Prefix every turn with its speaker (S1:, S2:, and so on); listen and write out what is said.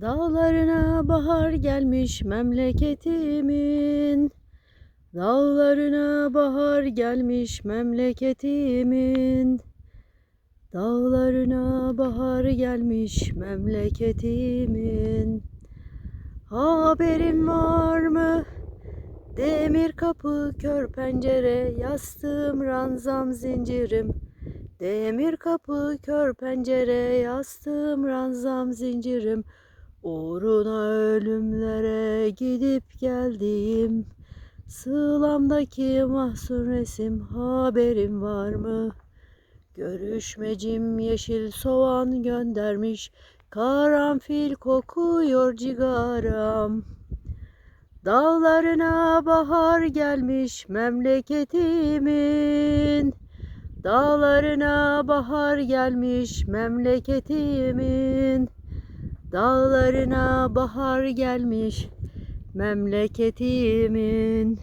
S1: Dağlarına bahar gelmiş memleketimin. Dağlarına bahar gelmiş memleketimin. Dağlarına bahar gelmiş memleketimin. Haberin var mı? Demir kapı, kör pencere, yastığım ranzam zincirim. Demir kapı, kör pencere, yastığım ranzam zincirim. Uğruna ölümlere gidip geldim. Sığlamdaki mahzun resim haberin var mı? Görüşmecim yeşil soğan göndermiş. Karanfil kokuyor cigaram. Dağlarına bahar gelmiş memleketimin. Dağlarına bahar gelmiş memleketimin. Dağlarına bahar gelmiş memleketimin.